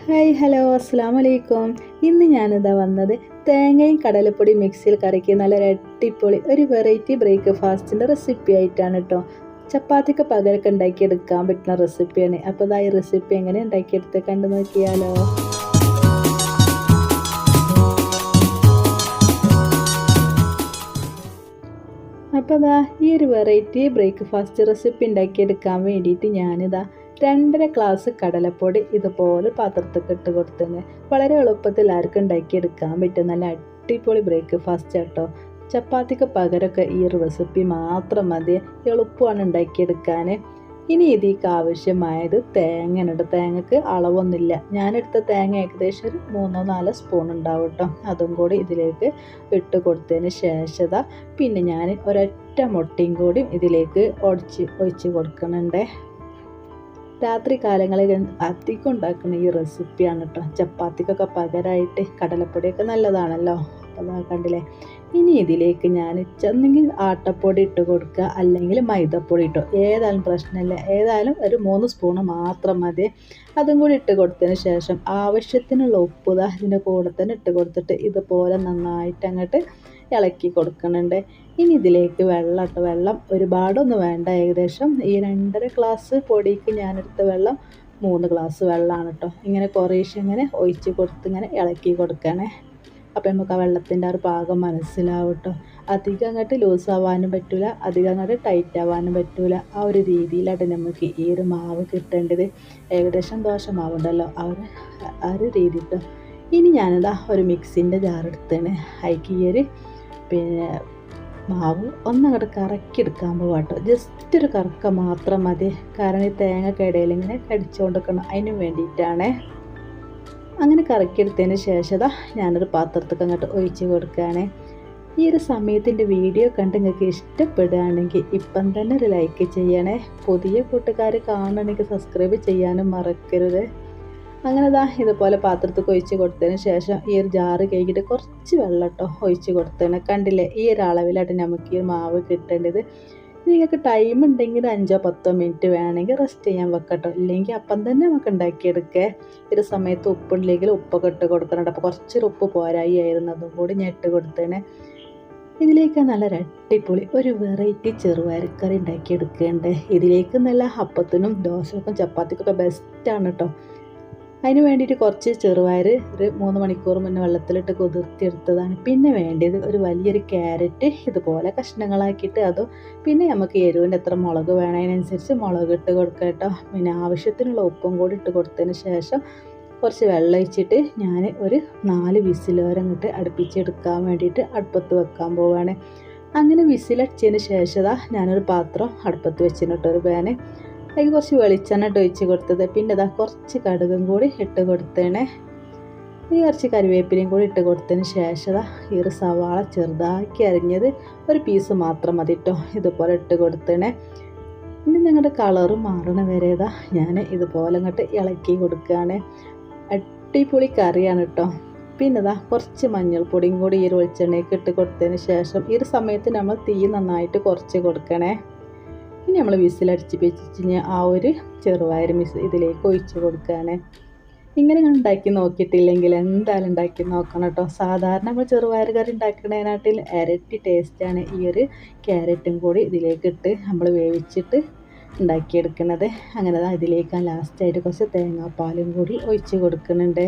Hi hello അസ്സാം വലൈക്കും ഇന്ന് ഞാനിതാ വന്നത് തേങ്ങയും കടലപ്പൊടി മിക്സിയിൽ കറിക്ക് നല്ല അടിപൊളി ഒരു വെറൈറ്റി ബ്രേക്ക്ഫാസ്റ്റിന്റെ റെസിപ്പി ആയിട്ടാണ് കേട്ടോ ചപ്പാത്തിക്ക് പകരൊക്കെ ഉണ്ടാക്കിയെടുക്കാൻ പറ്റുന്ന റെസിപ്പിയാണ് അപ്പോൾ ഇതാ ഈ റെസിപ്പി എങ്ങനെ ഉണ്ടാക്കിയെടുത്ത് കണ്ടു നോക്കിയാലോ. അപ്പോൾ ഇതാ ഈ ഒരു വെറൈറ്റി ബ്രേക്ക്ഫാസ്റ്റ് റെസിപ്പി ഉണ്ടാക്കിയെടുക്കാൻ വേണ്ടിയിട്ട് ഞാനിതാ രണ്ടര ഗ്ലാസ് കടലപ്പൊടി ഇതുപോലെ പാത്രത്തിൽ ഇട്ട് വളരെ എളുപ്പത്തിൽ ആർക്കും ഉണ്ടാക്കിയെടുക്കാൻ പറ്റും. നല്ല അടിപൊളി ബ്രേക്ക്ഫാസ്റ്റ് കേട്ടോ ചപ്പാത്തിക്ക് പകരമൊക്കെ ഈ റെസിപ്പി മാത്രം മതി. എളുപ്പമാണ് ഉണ്ടാക്കിയെടുക്കാൻ ഇനി ഇതിക്ക് ആവശ്യമായത് തേങ്ങനുണ്ട് തേങ്ങക്ക് അളവൊന്നുമില്ല. ഞാനെടുത്ത തേങ്ങ ഏകദേശം ഒരു മൂന്നോ നാലോ സ്പൂൺ ഉണ്ടാവും കേട്ടോ. അതും കൂടി ഇതിലേക്ക് ഇട്ട് കൊടുത്തതിന് ശേഷത പിന്നെ ഞാൻ ഒരൊറ്റ മുട്ടയും കൂടി ഇതിലേക്ക് ഒടിച്ച് ഒഴിച്ച് കൊടുക്കുന്നുണ്ട്. രാത്രി കാലങ്ങളിൽ അധികം ഉണ്ടാക്കുന്ന ഈ റെസിപ്പിയാണ് കേട്ടോ. ചപ്പാത്തിക്കൊക്കെ പകരമായിട്ട് കടലപ്പൊടിയൊക്കെ നല്ലതാണല്ലോ. അപ്പോൾ അതാ കണ്ടില്ലേ? ഇനി ഇതിലേക്ക് ഞാൻ ചെന്നെങ്കിൽ ആട്ടപ്പൊടി ഇട്ട് കൊടുക്കുക അല്ലെങ്കിൽ മൈദപ്പൊടി ഇട്ടോ. ഏതായാലും പ്രശ്നമില്ല. ഏതായാലും ഒരു മൂന്ന് സ്പൂണ് മാത്രം മതി. അതും കൂടി ഇട്ട് കൊടുത്തതിന് ശേഷം ആവശ്യത്തിനുള്ള ഉപ്പ് ഇതിന്റെ കൂടെ തന്നെ ഇട്ട് കൊടുത്തിട്ട് ഇതുപോലെ നന്നായിട്ട് അങ്ങോട്ട് ഇളക്കി കൊടുക്കുന്നുണ്ട്. ഇനി ഇതിലേക്ക് വെള്ളം ഇട്ട് വെള്ളം ഒരുപാടൊന്നും വേണ്ട. ഏകദേശം ഈ രണ്ടര ഗ്ലാസ് പൊടിക്ക് ഞാനെടുത്ത വെള്ളം മൂന്ന് ഗ്ലാസ് വെള്ളമാണ് കേട്ടോ ഇങ്ങനെ കുറേശ്ശെ ഇങ്ങനെ ഒഴിച്ച് കൊടുത്ത് ഇങ്ങനെ ഇളക്കി കൊടുക്കണേ. അപ്പോൾ നമുക്ക് ആ വെള്ളത്തിന്റെ ആ ഒരു പാകം മനസ്സിലാവും കേട്ടോ അധികം അങ്ങോട്ട് ലൂസ് ആവാനും പറ്റില്ല അധികം അങ്ങോട്ട് ടൈറ്റ് ആവാനും പറ്റില്ല ആ ഒരു രീതിയിലാണ് നമുക്ക് ഈ ഒരു മാവ് കിട്ടേണ്ടത്. ഏകദേശം ദോശ മാവുണ്ടല്ലോ ആ ഒരു ആ ഒരു രീതി കേട്ടോ ഇനി ഞാനിതാ ഒരു മിക്സിന്റെ ജാർ എടുത്തേണ്. അതിക്ക് ഈ ഒരു പിന്നെ മാവ് ഒന്നങ്ങോട്ട് കറക്കിയെടുക്കാൻ കേട്ടോ ജസ്റ്റ് ഒരു കറക്ക മാത്രം മതി. കാരണം ഈ തേങ്ങ ഇടയിൽ ഇങ്ങനെ കടിച്ചുകൊണ്ടിരിക്കണം. അതിന് വേണ്ടിയിട്ടാണ്. അങ്ങനെ കറക്കിയെടുത്തതിന് ശേഷം ഞാനൊരു പാത്രത്തൊക്കെ അങ്ങോട്ട് ഒഴിച്ച് കൊടുക്കുകയാണ്. ഈ ഒരു സമയത്തിന്റെ വീഡിയോ കണ്ട് നിങ്ങൾക്ക് ഇഷ്ടപ്പെടുകയാണെങ്കിൽ ഇപ്പം തന്നെ ഒരു ലൈക്ക് ചെയ്യണേ. പുതിയ കൂട്ടുകാർ കാണണമെങ്കിൽ സബ്സ്ക്രൈബ് ചെയ്യാനും മറക്കരുത്. അങ്ങനെ ദാ ഇതുപോലെ പാത്രത്തിൽ ഒഴിച്ച് കൊടുത്തതിന് ശേഷം ഈ ഒരു ജാറ് കഴിഞ്ഞിട്ട് കുറച്ച് വെള്ളം കേട്ടോ ഒഴിച്ച് കൊടുത്തതിന് കണ്ടില്ലേ? ഈ ഒരു അളവിലായിട്ട് നമുക്ക് ഈ മാവ് കിട്ടേണ്ടത്. നിങ്ങൾക്ക് ടൈം ഉണ്ടെങ്കിൽ അഞ്ചോ പത്തോ മിനിറ്റ് വേണമെങ്കിൽ റെസ്റ്റ് ചെയ്യാൻ വെക്കട്ടോ. ഇല്ലെങ്കിൽ അപ്പം തന്നെ നമുക്ക് ഉണ്ടാക്കിയെടുക്കേ. ഒരു സമയത്ത് ഉപ്പുണ്ടെങ്കിൽ ഉപ്പൊക്കെ ഇട്ട് കൊടുക്കുന്നുണ്ട് അപ്പോൾ കുറച്ചൊരു ഉപ്പ് പോരായി ആയിരുന്നു. അതും കൂടി ഞാൻ ഇട്ട് കൊടുത്തേനെ ഇതിലേക്ക് നല്ല അടിപൊളി ഒരു വെറൈറ്റി ചെറുപയർക്കറി ഉണ്ടാക്കിയെടുക്കേണ്ടത് ഇതിലേക്ക് നല്ല അപ്പത്തിനും ദോശക്കും ചപ്പാത്തിക്കൊക്കെ ബെസ്റ്റാണ് കേട്ടോ അതിന് വേണ്ടിയിട്ട് കുറച്ച് ചെറുപയർ ഒരു മൂന്ന് മണിക്കൂർ മുന്നേ വെള്ളത്തിലിട്ട് കുതിർത്തിയെടുത്തതാണ്. പിന്നെ വേണ്ടത് ഒരു വലിയൊരു ക്യാരറ്റ് ഇതുപോലെ കഷ്ണങ്ങളാക്കിയിട്ട് അതും. പിന്നെ നമുക്ക് എരിവിന്റെ എത്ര മുളക് വേണതിനനുസരിച്ച് മുളക് ഇട്ട് കൊടുക്കുക കേട്ടോ. പിന്നെ ആവശ്യത്തിനുള്ള ഉപ്പും കൂടി ഇട്ട് കൊടുത്തതിന് ശേഷം കുറച്ച് വെള്ളം ഒഴിച്ചിട്ട് ഞാൻ ഒരു നാല് വിസിലോരം ഇങ്ങോട്ട് അടുപ്പിച്ചെടുക്കാൻ വേണ്ടിയിട്ട് അടുപ്പത്ത് വെക്കാൻ പോവുകയാണ് അങ്ങനെ വിസിലടിച്ചതിന് ശേഷം ഞാനൊരു പാത്രം അടുപ്പത്ത് വെച്ചിട്ടൊരു പാന്. അതിൽ കുറച്ച് വെളിച്ചെണ്ണ ഇട്ട് ഒഴിച്ച് കൊടുത്തത്. പിന്നെ ഇതാ കുറച്ച് കടുകും കൂടി ഇട്ട് കൊടുത്തേണേ ഇനി കുറച്ച് കറിവേപ്പിലയും കൂടി ഇട്ട് കൊടുത്തതിന് ശേഷം ഈ ഒരു സവാള ചെറുതാക്കി അരിഞ്ഞത് ഒരു പീസ് മാത്രം മതി കേട്ടോ ഇതുപോലെ ഇട്ട് കൊടുത്തേണേ ഇനി നിങ്ങളുടെ കളറ് മാറണ വരെ ഇതാ ഞാൻ ഇതുപോലെ അങ്ങോട്ട് ഇളക്കി കൊടുക്കുകയാണ് അടിപൊളി കറിയാണ് കേട്ടോ പിന്നെ ഇതാ കുറച്ച് മഞ്ഞൾപ്പൊടിയും കൂടി ഈ ഒരു വെളിച്ചെണ്ണയ്ക്ക് ഇട്ട് കൊടുത്തതിന് ശേഷം ഈ ഒരു സമയത്ത് നമ്മൾ തീ നന്നായിട്ട് കുറച്ച് കൊടുക്കണേ. ഇനി നമ്മൾ വിസിലടിച്ച് വെച്ച് ആ ഒരു ചെറുപയർ മിസ് ഇതിലേക്ക് ഒഴിച്ച് കൊടുക്കുകയാണ് ഇങ്ങനെ ഞാൻ ഉണ്ടാക്കി നോക്കിയിട്ടില്ലെങ്കിൽ എന്തായാലും ഉണ്ടാക്കി നോക്കണം കേട്ടോ. സാധാരണ നമ്മൾ ചെറുപയർ കറി ഉണ്ടാക്കുന്നതിനാട്ടിൽ ഇരട്ടി ടേസ്റ്റാണ് ഈ ഒരു ക്യാരറ്റും കൂടി ഇതിലേക്ക് ഇട്ട് നമ്മൾ വേവിച്ചിട്ട് ഉണ്ടാക്കിയെടുക്കുന്നത്. അങ്ങനെ ഇതിലേക്ക് ലാസ്റ്റായിട്ട് കുറച്ച് തേങ്ങാപ്പാലും കൂടി ഒഴിച്ച് കൊടുക്കുന്നുണ്ട്.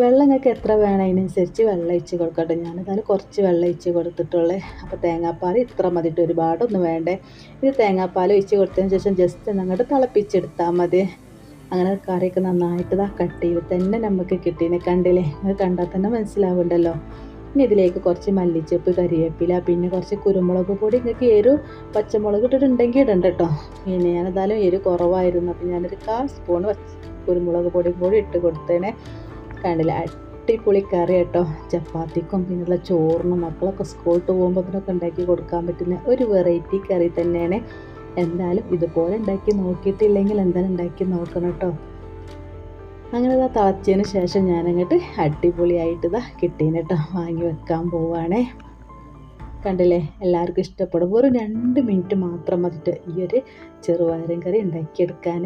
വെള്ളം എത്ര വേണം? അതിനനുസരിച്ച് വെള്ളം ഒഴിച്ച് കൊടുക്കട്ടെ. ഞാനതായാലും കുറച്ച് വെള്ളം ഒഴിച്ച് കൊടുത്തിട്ടുള്ളേ. അപ്പോൾ തേങ്ങാപ്പാൽ ഇത്ര മതിയിട്ട് ഒരുപാടൊന്നും വേണ്ടേ. ഇത് തേങ്ങാപ്പാൽ ഒഴിച്ച് കൊടുത്തതിന് ശേഷം ജസ്റ്റ് അങ്ങോട്ട് തിളപ്പിച്ചെടുത്താൽ മതി. അങ്ങനെ കറിയൊക്കെ നന്നായിട്ട് ഇതാ ചെയ്ത് തന്നെ നമുക്ക് കിട്ടീനെ. കണ്ടില്ലേ? നിങ്ങൾ കണ്ടാൽ തന്നെ മനസ്സിലാവുണ്ടല്ലോ. ഇനി ഇതിലേക്ക് കുറച്ച് മല്ലിച്ചപ്പ് കരിവേപ്പില പിന്നെ കുറച്ച് കുരുമുളക് പൊടി. നിങ്ങൾക്ക് എരു പച്ചമുളക് ഇട്ടിട്ടുണ്ടെങ്കിൽ ഇടണ്ട കേട്ടോ പിന്നെ ഞാൻ എന്തായാലും എരു കുറവായിരുന്നു. അപ്പം ഞാനൊരു കാൽ സ്പൂൺ കുരുമുളക് പൊടി കൂടി ഇട്ട് കൊടുത്തേനെ. കണ്ടില്ല. അടിപൊളി കറി കേട്ടോ ചപ്പാത്തിക്കും പിന്നെയുള്ള ചോറിനും മക്കളൊക്കെ സ്കൂളിട്ട് പോകുമ്പോൾ അതിനൊക്കെ ഉണ്ടാക്കി കൊടുക്കാൻ പറ്റുന്ന ഒരു വെറൈറ്റി കറി തന്നെയാണ്. എന്തായാലും ഇതുപോലെ ഉണ്ടാക്കി നോക്കിയിട്ടില്ലെങ്കിൽ എന്തായാലും ഉണ്ടാക്കി നോക്കണം കേട്ടോ. അങ്ങനെ ഇതാ തിളച്ചതിന് ശേഷം ഞാനങ്ങോട്ട് അടിപൊളിയായിട്ട് ഇതാ കിട്ടീന് കേട്ടോ. വാങ്ങി വെക്കാൻ പോവാണേ. കണ്ടില്ലേ? എല്ലാവർക്കും ഇഷ്ടപ്പെടും. വെറും രണ്ട് മിനിറ്റ് മാത്രം മതിട്ട് ഈ ഒരു ചെറുപയറും കറി ഉണ്ടാക്കിയെടുക്കാൻ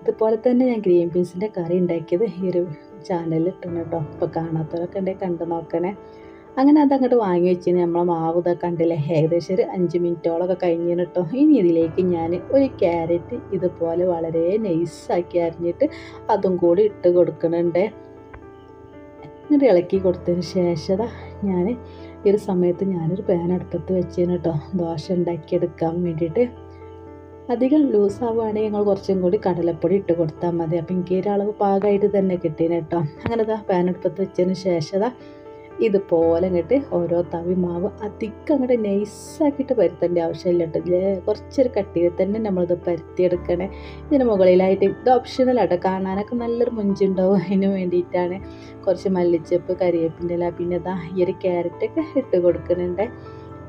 ഇതുപോലെ തന്നെ ഞാൻ ഗ്രീൻ ബീൻസിന്റെ കറി ഉണ്ടാക്കിയത്. ഈ ഒരു ചാനലിൽ ഇട്ടുണ്ട് കേട്ടോ അപ്പോൾ കാണാത്തവരൊക്കെ ഉണ്ടെങ്കിൽ കണ്ടു നോക്കണേ. അങ്ങനെ അതങ്ങോട്ട് വാങ്ങി വെച്ചിന്. നമ്മളെ മാവ് ഇതൊക്കെ കണ്ടില്ലേ? ഏകദേശം ഒരു അഞ്ച് മിനിറ്റോളമൊക്കെ കഴിഞ്ഞു കേട്ടോ ഇനി ഇതിലേക്ക് ഞാൻ ഒരു ക്യാരറ്റ് ഇതുപോലെ വളരെ നൈസാക്കി അരിഞ്ഞിട്ട് അതും കൂടി ഇട്ട് കൊടുക്കുന്നുണ്ട് എന്നിട്ട് ഇളക്കി കൊടുത്തതിന് ശേഷം ഞാൻ ഈ ഒരു സമയത്ത് ഞാനൊരു പാൻ അടുപ്പത്ത് വെച്ചേന് കേട്ടോ ദോശ ഉണ്ടാക്കിയെടുക്കാൻ വേണ്ടിയിട്ട്. അധികം ലൂസ് ആവുകയാണെങ്കിൽ ഞങ്ങൾ കുറച്ചും കൂടി കടലപ്പൊടി ഇട്ട് കൊടുത്താൽ മതി. അപ്പം എനിക്ക് ഒരളവ് പാകമായിട്ട് തന്നെ കിട്ടീന് കേട്ടോ. അങ്ങനെ പാൻ അടുപ്പത്ത് വെച്ചതിന് ശേഷം ദാ ഇതുപോലെ അങ്ങോട്ട് ഓരോ തവി മാവ് അധികം അങ്ങോട്ട് നൈസാക്കിയിട്ട് പരുത്തേണ്ട ആവശ്യമില്ല കേട്ടോ. കുറച്ചൊരു കട്ടിയിൽ തന്നെ നമ്മളിത് പരുത്തിയെടുക്കണേ. ഇതിന് മുകളിലായിട്ട് ഇത് ഓപ്ഷണലാട്ടോ കാണാനൊക്കെ നല്ലൊരു മുഞ്ചുണ്ടാവും. അതിന് വേണ്ടിയിട്ടാണ് കുറച്ച് മല്ലിച്ചപ്പ് കരിവേപ്പിന്റെ ഇല പിന്നെ ഇതാ ഈ ഒരു ക്യാരറ്റൊക്കെ ഇട്ട് കൊടുക്കുന്നുണ്ട്.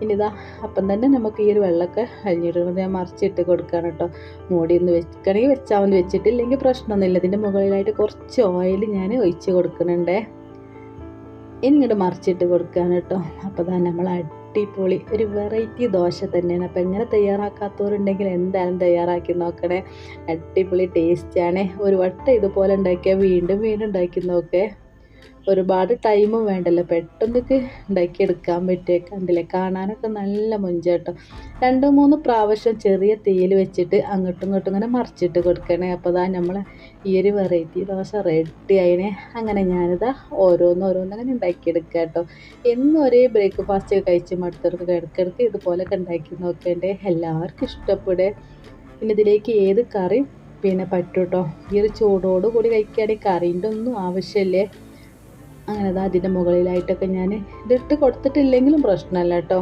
ഇനി ഇതാ അപ്പം തന്നെ നമുക്ക് ഈ ഒരു വെള്ളമൊക്കെ അഴിഞ്ഞിട്ട് ഞാൻ മറിച്ചിട്ട് കൊടുക്കുകയാണ് കേട്ടോ. മൂടി ഒന്ന് വെക്കണമെങ്കിൽ വെച്ചാൽ മതി. വെച്ചിട്ടില്ലെങ്കിൽ പ്രശ്നമൊന്നുമില്ല. ഇതിന്റെ മുകളിലായിട്ട് കുറച്ച് ഓയിൽ ഞാൻ ഒഴിച്ച് കൊടുക്കുന്നുണ്ടേ. ഇങ്ങോട്ട് മറിച്ചിട്ട് കൊടുക്കുകയാണ് കേട്ടോ. അപ്പോൾ തന്നെ നമ്മൾ അടിപൊളി ഒരു വെറൈറ്റി ദോശ തന്നെയാണ്. അപ്പോൾ എങ്ങനെ തയ്യാറാക്കാത്തവരുണ്ടെങ്കിൽ എന്തായാലും തയ്യാറാക്കി നോക്കണേ. അടിപൊളി ടേസ്റ്റാണ് ഒരു വട്ടം ഇതുപോലെ ഉണ്ടാക്കിയാൽ വീണ്ടും വീണ്ടും ഉണ്ടാക്കി നോക്കേ. ഒരുപാട് ടൈമും വേണ്ടല്ലോ. പെട്ടെന്നൊക്കെ ഉണ്ടാക്കിയെടുക്കാൻ പറ്റിയ കണ്ടില്ലേ? കാണാനൊക്കെ നല്ല മുഞ്ചേട്ടം രണ്ട് മൂന്ന് പ്രാവശ്യം ചെറിയ തീയിൽ വെച്ചിട്ട് അങ്ങോട്ടും ഇങ്ങോട്ടും ഇങ്ങനെ മറിച്ചിട്ട് കൊടുക്കണേ. അപ്പോൾ അതാ നമ്മൾ ഈ ഒരു വെറൈറ്റി ദോശ റെഡി ആയിനെ. അങ്ങനെ ഞാനിതാ ഓരോന്ന് ഓരോന്ന് അങ്ങനെ ഉണ്ടാക്കിയെടുക്കുക കേട്ടോ. എന്നും ഒരേ ബ്രേക്ക്ഫാസ്റ്റ് കഴിച്ച് മടുത്തവർക്ക് ഇടയ്ക്കിടയ്ക്ക് ഇതുപോലൊക്കെ ഉണ്ടാക്കി നോക്കേണ്ടേ. എല്ലാവർക്കും ഇഷ്ടപ്പെടേ. പിന്നെ ഇതിലേക്ക് ഏത് കറി പിന്നെ പറ്റൂട്ടോ ഈ ഒരു ചൂടോട് കൂടി കഴിക്കുകയാണെങ്കിൽ കറീന്റെ ഒന്നും ആവശ്യമില്ലേ? അങ്ങനെ അത് അതിന്റെ മുകളിലായിട്ടൊക്കെ ഞാൻ ഇതിട്ട് കൊടുത്തിട്ടില്ലെങ്കിലും പ്രശ്നമല്ല കേട്ടോ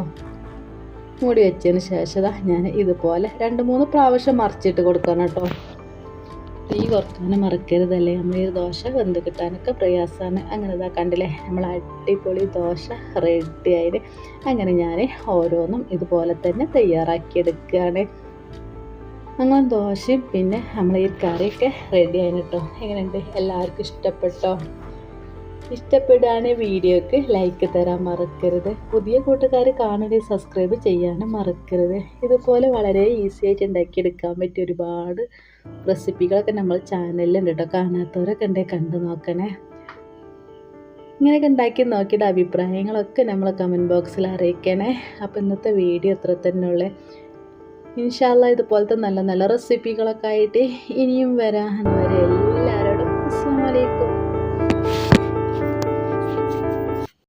മൂടി വെച്ചതിന് ശേഷം ഞാൻ ഇതുപോലെ രണ്ട് മൂന്ന് പ്രാവശ്യം മറിച്ചിട്ട് കൊടുക്കണം കേട്ടോ തീ കുറക്കാനും മറക്കരുതല്ലേ? നമ്മൾ ഈ ദോശ വെന്ത് കിട്ടാനൊക്കെ പ്രയാസമാണ് അങ്ങനെ ഇതാ കണ്ടില്ലേ? നമ്മൾ അടിപൊളി ദോശ റെഡി ആയിട്ട് അങ്ങനെ ഞാൻ ഓരോന്നും ഇതുപോലെ തന്നെ തയ്യാറാക്കിയെടുക്കുകയാണ് അങ്ങനെ ദോശയും പിന്നെ നമ്മൾ ഈ കറിയൊക്കെ റെഡി ആയിട്ടോ എങ്ങനെയുണ്ട്? എല്ലാവർക്കും ഇഷ്ടപ്പെട്ടോ? ഇഷ്ടപ്പെടുകയാണെങ്കിൽ വീഡിയോക്ക് ലൈക്ക് തരാൻ മറക്കരുത്. പുതിയ കൂട്ടുകാർ കാണുകയും സബ്സ്ക്രൈബ് ചെയ്യാനും മറക്കരുത്. ഇതുപോലെ വളരെ ഈസി ആയിട്ട് ഉണ്ടാക്കിയെടുക്കാൻ പറ്റിയ ഒരുപാട് റെസിപ്പികളൊക്കെ നമ്മൾ ചാനലിലുണ്ട് കേട്ടോ കാണാത്തവരൊക്കെ ഉണ്ടെങ്കിൽ കണ്ടു നോക്കണേ. ഇങ്ങനെയൊക്കെ ഉണ്ടാക്കി നോക്കിയിട്ട് അഭിപ്രായങ്ങളൊക്കെ നമ്മൾ കമന്റ് ബോക്സിൽ അറിയിക്കണേ. അപ്പോൾ ഇന്നത്തെ വീഡിയോ അത്ര തന്നെ ഉള്ളേ. ഇൻഷാല്ല ഇതുപോലത്തെ നല്ല നല്ല റെസിപ്പികളൊക്കെ ആയിട്ട് ഇനിയും വരാൻ വരെ